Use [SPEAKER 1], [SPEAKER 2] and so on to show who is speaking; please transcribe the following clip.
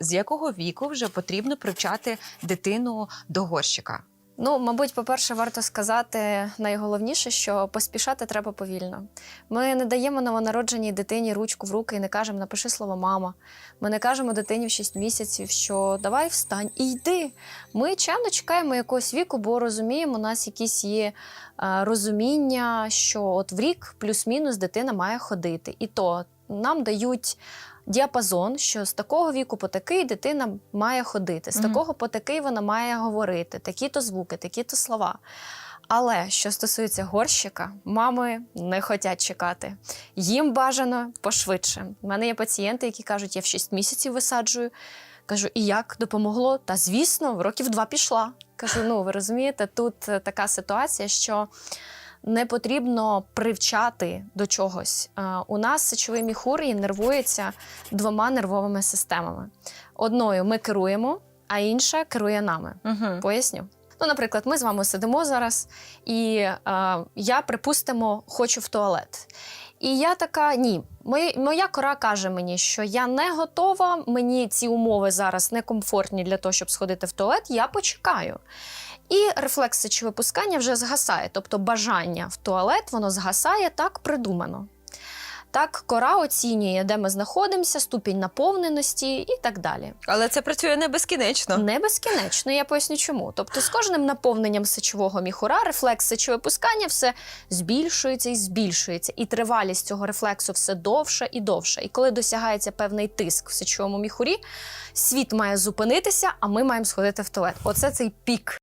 [SPEAKER 1] З якого віку вже потрібно привчати дитину до горщика?
[SPEAKER 2] Ну, мабуть, по-перше, варто сказати найголовніше, що поспішати треба повільно. Ми не даємо новонародженій дитині ручку в руки і не кажемо напиши слово мама. Ми не кажемо дитині в 6 місяців, що давай встань і йди. Ми чемно чекаємо якогось віку, бо розуміємо, у нас якісь є е, розуміння, що от в рік плюс-мінус дитина має ходити. І то нам дають. Діапазон, що з такого віку по такий дитина має ходити, з такого по такий вона має говорити, такі-то звуки, такі-то слова. Але що стосується горщика, мами не хочуть чекати. Їм бажано пошвидше. У мене є пацієнти, які кажуть, я в 6 місяців висаджую. Кажу, і як допомогло? Та звісно, в років два пішла. Кажу, ну ви розумієте, тут е, така ситуація, що не потрібно привчати до чогось. Е, У нас сечовий міхур іннервується двома нервовими системами. Одною ми керуємо, а інша керує нами.
[SPEAKER 1] Угу.
[SPEAKER 2] Поясню. Ну, наприклад, ми з вами сидимо зараз, і е, я, припустимо, хочу в туалет. І я така: ні, моя, моя кора каже мені, що я не готова, мені ці умови зараз некомфортні для того, щоб сходити в туалет, я почекаю. І рефлекс сечовипускання вже згасає, тобто бажання в туалет, воно згасає так придумано. Так, кора оцінює, де ми знаходимося, ступінь наповненості і так далі.
[SPEAKER 1] Але це працює не безкінечно.
[SPEAKER 2] Не безкінечно, я поясню чому. Тобто, з кожним наповненням сечового міхура рефлекс сечовипускання все збільшується і збільшується, і тривалість цього рефлексу все довше і довше. І коли досягається певний тиск в сечовому міхурі, світ має зупинитися, а ми маємо сходити в туалет. Оце цей пік